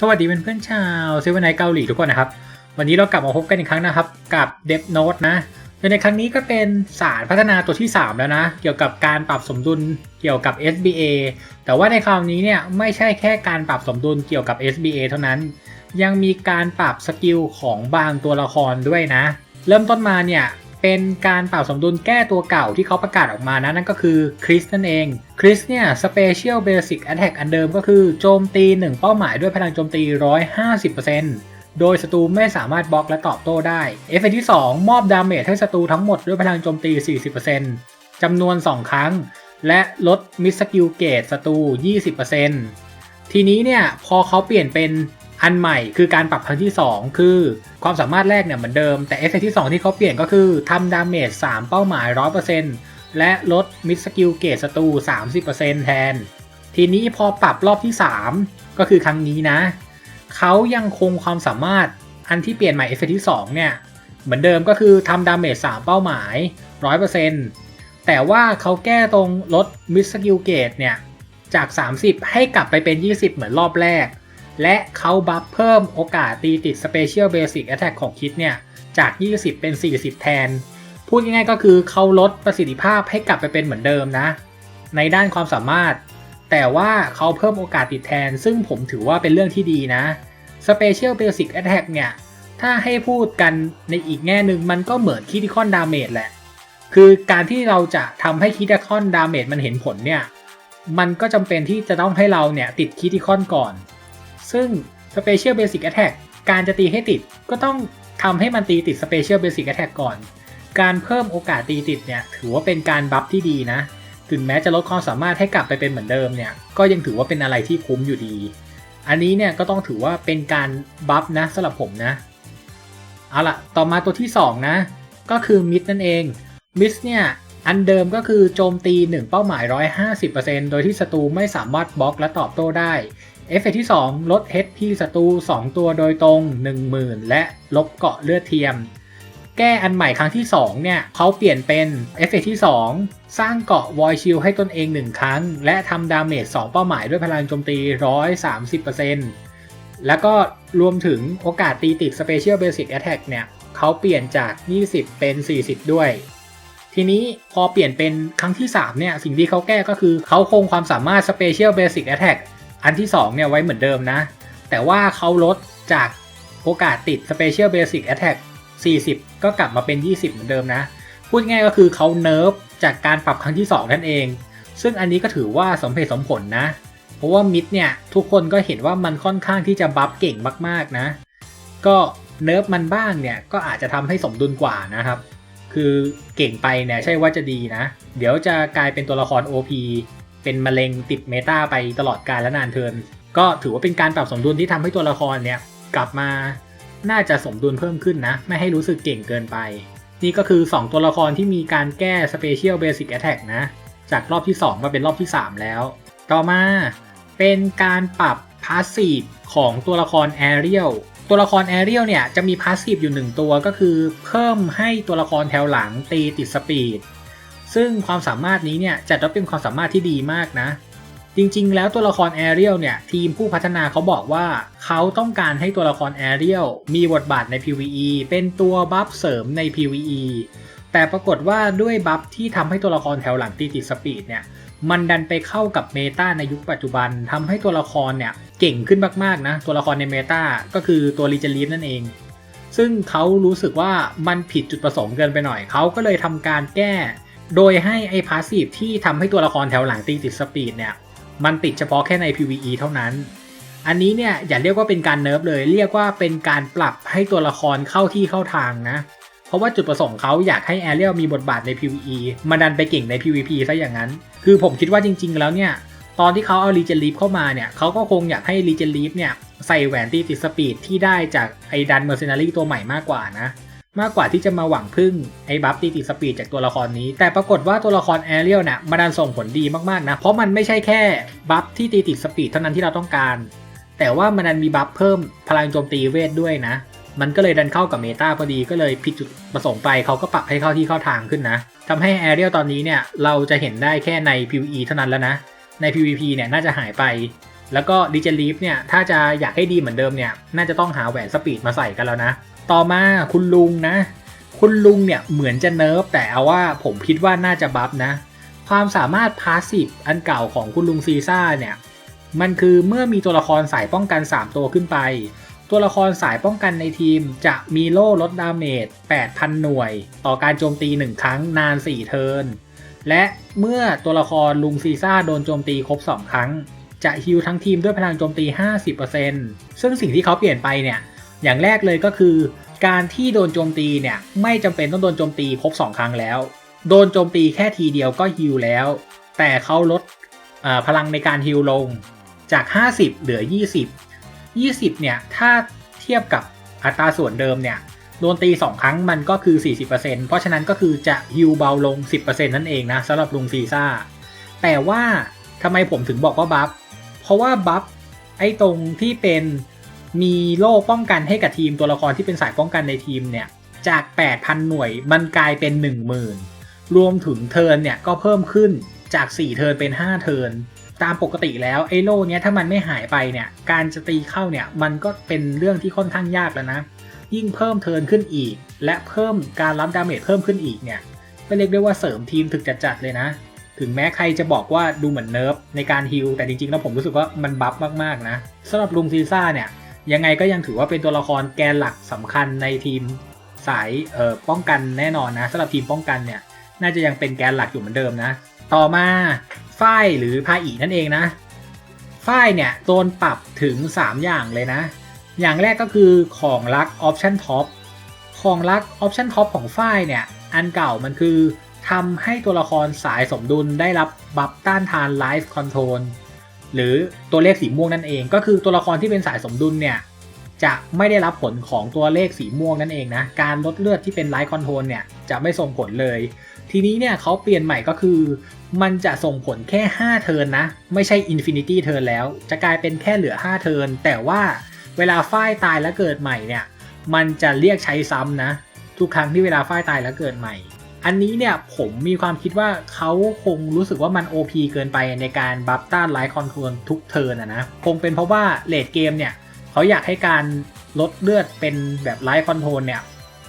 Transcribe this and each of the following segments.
สวัสดีเพื่อนๆชาวเซเว่นไนเกาหลีทุกคนนะครับ วันนี้เรากลับมาพบกันอีกครั้งนะครับ กับ d e v Note นะโดยในครั้งนี้ก็เป็นสารพัฒนาตัวที่ 3 แล้วนะ เกี่ยวกับการปรับสมดุลเกี่ยวกับ SBA แต่ว่าในคราวนี้เนี่ยไม่ใช่แค่การปรับสมดุลเกี่ยวกับ SBA เท่านั้น ยังมีการปรับสกิลของบางตัวละครด้วยนะ เริ่มต้นมาเนี่ยเป็นการปรับสมดุลแก้ตัวเก่าที่เขาประกาศออกมานะนั่นก็คือคริสนั่นเอง คริสเนี่ย Special Basic Attack อันเดิมก็คือโจมตี 1 เป้าหมายด้วยพลังโจมตี 150%โดยศัตรูไม่สามารถบล็อกและตอบโต้ได้ เอฟเฟกที่ 2 มอบดาเมจให้ศัตรูทั้งหมดด้วยพลังโจมตี 40%จำนวน 2 ครั้ง และลดมิสสกิลเกตศัตรู 20%ทีนี้เนี่ยพอเขาเปลี่ยนเป็นอันใหม่คือการปรับครั้งที่ 2 คือความสามารถแรกเนี่ยเหมือนเดิมแต่เอฟเฟกที่ 2 ที่เขาเปลี่ยนก็คือทำดาเมจ3เป้าหมาย 100% และลดมิสสกิลเกตศัตรู30%แทน ทีนี้พอปรับรอบที่ 3 ก็คือครั้งนี้นะ เขายังคงความสามารถอันที่เปลี่ยนใหม่เอฟเฟกที่ 2 เนี่ย เหมือนเดิมก็คือทำดาเมจ3เป้าหมาย 100%แต่ว่าเขาแก้ตรงลดมิสสกิลเกตเนี่ย จาก 30 ให้กลับไปเป็น 20 เหมือนรอบแรก และเขาบัฟเพิ่มโอกาสตีติด Special Basic Attack ของคิดเนี่ย จาก 20 เป็น 40 แทน พูดง่ายๆก็คือเขาลดประสิทธิภาพให้กลับไปเป็นเหมือนเดิมนะ ในด้านความสามารถ แต่ว่าเขาเพิ่มโอกาสติดแทน ซึ่งผมถือว่าเป็นเรื่องที่ดีนะ Special Basic Attack เนี่ย ถ้าให้พูดกันในอีกแง่หนึ่งมันก็เหมือนคิดิคอนดาเมจแหละ คือการที่เราจะทำให้คิดิคอนดาเมจมันเห็นผลเนี่ย มันก็จำเป็นที่จะต้องให้เราเนี่ยติดคิดิคอนก่อน ซึ่ง Special Basic Attack การจะตีให้ติดก็ต้องทำให้มันตีติด Special Basic Attack ก่อน การเพิ่มโอกาสตีติดเนี่ยถือว่าเป็นการบัฟที่ดีนะ ถึงแม้จะลดความสามารถให้กลับไปเป็นเหมือนเดิมเนี่ยก็ยังถือว่าเป็นอะไรที่คุ้มอยู่ดี อันนี้เนี่ยก็ต้องถือว่าเป็นการบัฟนะสำหรับผมนะ เอาล่ะต่อมาตัวที่ 2 นะ ก็คือมิดนั่นเองมิดเนี่ยอันเดิมก็คือโจมตี 1 เป้าหมาย 150%โดยที่ศัตรูไม่สามารถบล็อกและตอบโต้ได้เอฟเฟกที่ 2 ลด HP ศัตรู2ตัวโดยตรง 10,000 และลบเกาะเลือดเทียม แก้อันใหม่ครั้งที่ 2 เนี่ยเขาเปลี่ยนเป็นเอฟเฟกที่ 2 สร้างเกาะ Void Shield ให้ตนเอง 1 ครั้ง และทำดาเมจ2 เป้าหมายด้วยพลังโจมตี 130%แล้วก็รวมถึงโอกาสตีติด Special Basic Attack เนี่ยเขาเปลี่ยนจาก 20 เป็น 40 ด้วย ทีนี้พอเปลี่ยนเป็นครั้งที่ 3 เนี่ย สิ่งที่เขาแก้ก็คือเขาคงความสามารถ Special Basic Attack อันที่ 2 เนี่ยไว้เหมือนเดิมนะ แต่ว่าเขาลดจากโอกาสติด Special Basic Attack 40 ก็กลับมาเป็น 20 เหมือนเดิมนะ พูดง่ายก็คือเขาเนิร์ฟจากการปรับครั้งที่ 2 นั่นเอง ซึ่งอันนี้ก็ถือว่าสมเหตุสมผลนะ เพราะว่ามิดเนี่ย ทุกคนก็เห็นว่ามันค่อนข้างที่จะบัฟเก่งมากๆนะ ก็เนิร์ฟมันบ้างเนี่ยก็อาจจะทำให้สมดุลกว่านะครับ คือเก่งไปเนี่ยใช่ว่าจะดีนะ เดี๋ยวจะกลายเป็นตัวละคร OP เป็นมะเร็งติดเมตาไปตลอดกาลและนานเทิน ก็ถือว่าเป็นการปรับสมดุลที่ทำให้ตัวละครเนี่ยกลับมา น่าจะสมดุลเพิ่มขึ้นนะ ไม่ให้รู้สึกเก่งเกินไป นี่ก็คือ 2 ตัวละครที่มีการแก้ Special Basic Attack นะ จากรอบที่ 2 มาเป็นรอบที่ 3 แล้ว ต่อมาเป็นการปรับ Passive ของตัวละคร Ariel ตัวละคร Ariel เนี่ยจะมี Passive อยู่ 1 ตัวก็คือเพิ่มให้ตัวละครแถวหลังตีติดสปีดซึ่งความสามารถนี้เนี่ยจัดว่าเป็นความสามารถที่ดีมากนะ จริง ๆ แล้วตัวละครแอเรียลเนี่ย ทีมผู้พัฒนาเขาบอกว่าเขาต้องการให้ตัวละครแอเรียลมีบทบาทใน PVE เป็นตัวบัฟเสริมใน PVE แต่ปรากฏว่าด้วยบัฟที่ทำให้ตัวละครแถวหลังตีติดสปีดเนี่ยมันดันไปเข้ากับเมตาในยุคปัจจุบันทำให้ตัวละครเนี่ยเก่งขึ้นมากๆนะ ตัวละครในเมตาก็คือตัวลีเจลีฟนั่นเอง ซึ่งเขารู้สึกว่ามันผิดจุดประสงค์เกินไปหน่อย เขาก็เลยทำการแก้ โดยให้ไอ้พาสซีฟที่ทำให้ตัวละครแถวหลังตีติดสปีดเนี่ย มันติดเฉพาะแค่ใน PVE เท่านั้น อันนี้เนี่ยอย่าเรียกว่าเป็นการเนิร์ฟเลย เรียกว่าเป็นการปรับให้ตัวละครเข้าที่เข้าทางนะ เพราะว่าจุดประสงค์เขาอยากให้แอเรียลมีบทบาทใน PVE มาดันไปเก่งใน PVP ซะอย่างนั้น คือผมคิดว่าจริง ๆ แล้วเนี่ยตอนที่เขาเอา Legion Leaf เข้ามาเนี่ยเขาก็คงอยากให้ Legion Leaf เนี่ยใส่แหวนตีติดสปีดที่ได้จากไอ้ดัน Mercenary ตัวใหม่มากกว่านะ มากกว่าที่จะมาหวังพึ่งไอ้บัฟตีติดสปีดจากตัวละครนี้ แต่ปรากฏว่าตัวละครแอเรียลเนี่ยมาดันส่งผลดีมากๆนะ เพราะมันไม่ใช่แค่บัฟที่ตีติดสปีดเท่านั้นที่เราต้องการ แต่ว่ามันดันมีบัฟเพิ่มพลังโจมตีเวทด้วยนะ มันก็เลยดันเข้ากับเมตาพอดีก็เลยผิดจุดประสงค์ไปเขาก็ปรับให้เข้าที่เข้าทางขึ้นนะทำให้แอเรียลตอนนี้เนี่ยเราจะเห็นได้แค่ใน PVE เท่านั้นแล้วนะ ใน PVP เนี่ยน่าจะหายไปแล้วก็ดิเจลีฟเนี่ยถ้าจะอยากให้ดีเหมือนเดิมเนี่ยน่าจะต้องหาแหวนสปีดมาใส่กันแล้วนะ ต่อมาคุณลุงนะ คุณลุงเนี่ยเหมือนจะเนิร์ฟแต่เอาว่าผมคิดว่าน่าจะบัฟนะ ความสามารถพาสซีฟอันเก่าของคุณลุงซีซ่าเนี่ย มันคือเมื่อมีตัวละครสายป้องกัน 3 ตัวขึ้นไป ตัวละครสายป้องกันในทีมจะมีโล่ลดดาเมจ 8,000 หน่วย ต่อการโจมตี 1 ครั้งนาน 4 เทิร์น และเมื่อตัวละครลุงซีซ่าโดนโจมตีครบ 2 ครั้ง จะฮิลทั้งทีมด้วยพลังโจมตี 50%ซึ่งสิ่งที่เขาเปลี่ยนไปเนี่ย อย่างแรกเลยก็คือ การที่โดนโจมตีเนี่ยไม่จำเป็นต้องโดนโจมตีครบ2 ครั้งแล้ว โดนโจมตีแค่ทีเดียวก็ฮิลแล้ว แต่เขาลดพลังในการฮิลลงจาก 50 เหลือ 20 20 เนี่ย ถ้าเทียบกับอัตราส่วนเดิมเนี่ยโดนตี 2 ครั้งมันก็คือ 40%เพราะฉะนั้นก็คือจะฮิลเบาลง 10%นั่นเองนะสำหรับลุงซีซ่า แต่ว่าทำไมผมถึงบอกว่าบัฟ เพราะว่าบัฟ ไอ้ตรงที่เป็น มีโล่ป้องกันให้กับทีมตัวละครที่เป็นสายป้องกันในทีมเนี่ยจาก 8,000 หน่วยมันกลายเป็น 10,000 รวมถึงเทิร์นเนี่ยก็เพิ่มขึ้นจาก 4 เทิร์นเป็น 5 เทิร์นตามปกติแล้วไอ้โล่เนี้ยถ้ามันไม่หายไปเนี่ยการจะตีเข้าเนี่ยมันก็เป็นเรื่องที่ค่อนข้างยากแล้วนะ ยิ่งเพิ่มเทิร์นขึ้นอีก และเพิ่มการรับดาเมจเพิ่มขึ้นอีกเนี่ยก็เรียกได้ว่าเสริมทีมถึกจัดๆเลยนะ ถึงแม้ใครจะบอกว่าดูเหมือนเนิร์ฟในการฮิลแต่จริงๆแล้วผมรู้สึกว่ามันบัฟมากๆนะสำหรับลุงซีซ่าเนี่ย ยังไงก็ยังถือว่าเป็นตัวละครแกนหลักสำคัญในทีมสายเอ่อป้องกันแน่นอนนะสำหรับทีมป้องกันเนี่ย น่าจะยังเป็นแกนหลักอยู่เหมือนเดิมนะ ต่อมาฝ้ายหรือพาอีนั่นเองนะฝ้ายเนี่ยโดนปรับถึง 3 อย่างเลยนะ อย่างแรกก็คือของรักออปชั่นท็อปของรักออปชั่นท็อปของฝ้ายเนี่ย อันเก่ามันคือทำให้ตัวละครสายสมดุลได้รับบัฟต้านทานไลฟ์คอนโทรล หรือตัวเลขสีม่วงนั่นเอง ก็คือตัวละครที่เป็นสายสมดุลเนี่ยจะไม่ได้รับผลของตัวเลขสีม่วงนั่นเองนะ การลดเลือดที่เป็นไลฟ์คอนโทรลเนี่ยจะไม่ส่งผลเลย ทีนี้เนี่ยเขาเปลี่ยนใหม่ก็คือ มันจะส่งผลแค่ 5 เทินนะ ไม่ใช่ Infinity เทินแล้ว จะกลายเป็นแค่เหลือ 5 เทินแต่ว่าเวลาฝ้ายตายแล้วเกิดใหม่เนี่ย มันจะเรียกใช้ซ้ำนะ ทุกครั้งที่เวลาฝ้ายตายแล้วเกิดใหม่ อันนี้เนี่ยผมมีความคิดว่าเขาคงรู้สึกว่ามัน OP เกินไปในการบัฟต้านไลท์คอนโทรลทุกเทิร์นนะคงเป็นเพราะว่าเลดเกมเนี่ยเขาอยากให้การลดเลือดเป็นแบบไลท์คอนโทรลเนี่ย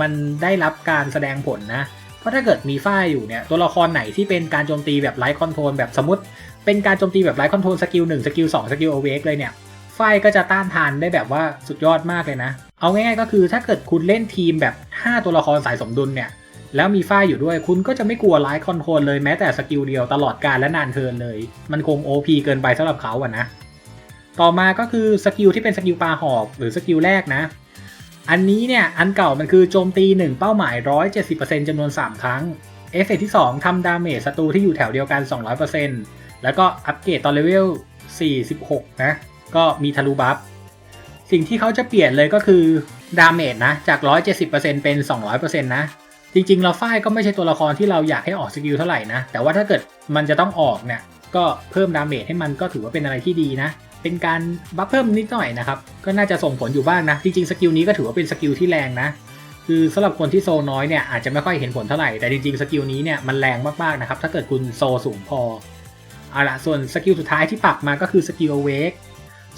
มันได้รับการแสดงผลนะ เพราะถ้าเกิดมีฝ้ายอยู่เนี่ยตัวละครไหนที่เป็นการโจมตีแบบไลท์คอนโทรลแบบสมมติ เป็นการโจมตีแบบไลท์คอนโทรลสกิลหนึ่งสกิลสองสกิลโอเวกเลยเนี่ยฝ้ายก็จะต้านทานได้แบบว่าสุดยอดมากเลยนะ เอาง่ายๆก็คือถ้าเกิดคุณเล่นทีมแบบ 5 ตัวละครสายสมดุลเนี่ย แล้วมีฝ้ายอยู่ด้วยคุณก็จะไม่กลัวไลท์คอนโทรลเลยแม้แต่สกิลเดียวตลอดการและนานเทินเลย มันคง OP เกินไปสำหรับเขาอะนะ ต่อมาก็คือสกิลที่เป็นสกิลปลาหอกหรือสกิลแรกนะ อันนี้เนี่ย อันเก่ามันคือโจมตี 1 เป้าหมาย 170%จำนวน 3 ครั้งเอฟเฟกที่ 2ทำดาเมจศัตรูที่อยู่แถวเดียวกัน 200%แล้วก็อัปเกรดตอนเลเวล 46 นะ ก็มีทะลุบัฟสิ่งที่เขาจะเปลี่ยนเลยก็คือดาเมจนะจาก 170%เป็น 200%นะ จริงๆเราฝ้ายก็ไม่ใช่ตัวละครที่เราอยากให้ออกสกิลเท่าไหร่นะ แต่ว่าถ้าเกิดมันจะต้องออกเนี่ย ก็เพิ่มดาเมจให้มันก็ถือว่าเป็นอะไรที่ดีนะ เป็นการบัฟเพิ่มนิดหน่อยนะครับ ก็น่าจะส่งผลอยู่บ้างนะ จริงๆสกิลนี้ก็ถือว่าเป็นสกิลที่แรงนะ คือสำหรับคนที่โซน้อยเนี่ยอาจจะไม่ค่อยเห็นผลเท่าไหร่ แต่จริงๆสกิลนี้เนี่ยมันแรงมากๆนะครับ ถ้าเกิดคุณโซสูงพอ เอาละส่วนสกิลสุดท้ายที่ปรับมาก็คือสกิลเวก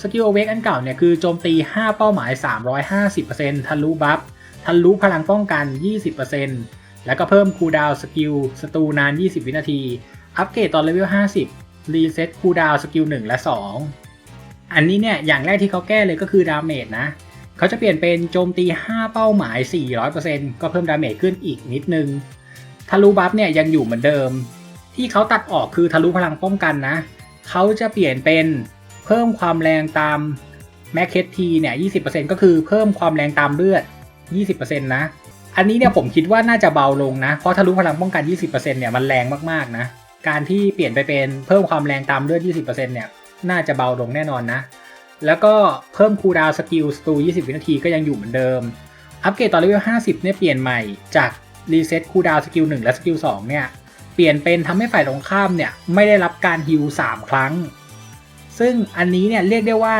สกิลเวกอันเก่าเนี่ยคือโจมตี 5 เป้าหมาย 350%ทะลุบัฟ ทะลุพลังป้องกัน 20%แล้วก็เพิ่มคูลดาวสกิลสตูนาน 20 วินาที อัปเกรดตอนเลเวล 50 รีเซ็ตคูลดาวสกิล 1 และ 2 อันนี้เนี่ย อย่างแรกที่เขาแก้เลยก็คือดาเมจนะ เขาจะเปลี่ยนเป็นโจมตี 5 เป้าหมาย 400%ก็เพิ่มดาเมจขึ้นอีกนิดนึง ทะลุบัฟเนี่ยยังอยู่เหมือนเดิม ที่เขาตัดออกคือทะลุพลังป้องกันนะ เขาจะเปลี่ยนเป็นเพิ่มความแรงตามแมคเคทีเนี่ย 20%ก็คือเพิ่มความแรงตามเลือด 20%นะ อันนี้เนี่ยผมคิดว่าน่าจะเบาลงนะ เพราะทะลุพลังป้องกัน 20%เนี่ยมันแรงมากๆนะ การที่เปลี่ยนไปเป็นเพิ่มความแรงตามเลือด 20%เนี่ยน่าจะเบาลงแน่นอนนะ แล้วก็เพิ่มคูลดาวสกิลสตู 20 วินาทีก็ยังอยู่เหมือนเดิม อัปเกรดตอนเลเวล 50 เนี่ยเปลี่ยนใหม่จากรีเซ็ตคูลดาวสกิล 1 และสกิล 2 เนี่ยเปลี่ยนเป็นทำให้ฝ่ายตรงข้ามเนี่ยไม่ได้รับการฮิล3ครั้ง ซึ่งอันนี้เนี่ยเรียกได้ว่า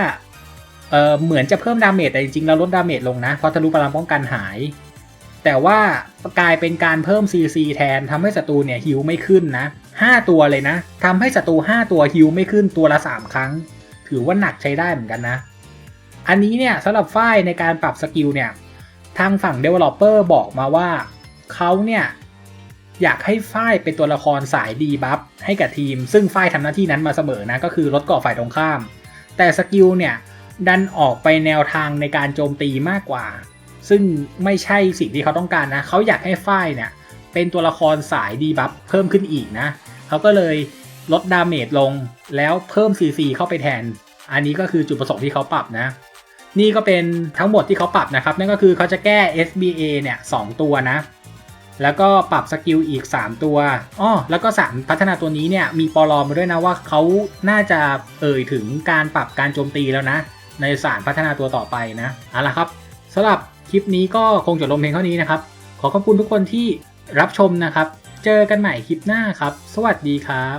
เออเหมือนจะเพิ่มดาเมจแต่จริงๆแล้วลดดาเมจลงนะ เพราะทะลุพลังป้องกันหาย แต่ว่ากลายเป็นการเพิ่ม CC แทนทำให้ศัตรูเนี่ยฮิลไม่ขึ้นนะ5ตัวเลยนะทำให้ศัตรู5ตัวฮิลไม่ขึ้นตัวละ 3 ครั้ง ถือว่าหนักใช้ได้เหมือนกันนะ อันนี้เนี่ยสำหรับฝ้ายในการปรับสกิลเนี่ยทางฝั่ง Developer บอกมาว่าเขาเนี่ยอยากให้ฝ้ายเป็นตัวละครสายดีบัฟให้กับทีม ซึ่งฝ้ายทำหน้าที่นั้นมาเสมอนะก็คือลดกราะฝ่ายตรงข้าม แต่สกิลเนี่ย ดันออกไปแนวทางในการโจมตีมากกว่า ซึ่งไม่ใช่สิ่งที่เขาต้องการนะ เขาอยากให้ฝ้ายเนี่ยเป็นตัวละครสายดีบัฟเพิ่มขึ้นอีกนะ เขาก็เลยลดดาเมจลงแล้วเพิ่ม CC เข้าไปแทน อันนี้ก็คือจุดประสงค์ที่เขาปรับนะ นี่ก็เป็นทั้งหมดที่เขาปรับนะครับ นั่นก็คือเขาจะแก้ SBA เนี่ยสตัวนะ แล้วก็ปรับสกิลอีก 3 ตัวอ้อแล้วก็สารพัฒนาตัวนี้เนี่ยมีปลอมมาด้วยนะว่าเขาน่าจะเอ่ยถึงการปรับการโจมตีแล้วนะ ในสารพัฒนาตัวต่อไปนะเอาละครับสำหรับคลิปนี้ก็คงจบลงเพียงเท่านี้นะครับ ขอขอบคุณทุกคนที่รับชมนะครับ เจอกันใหม่คลิปหน้าครับ สวัสดีครับ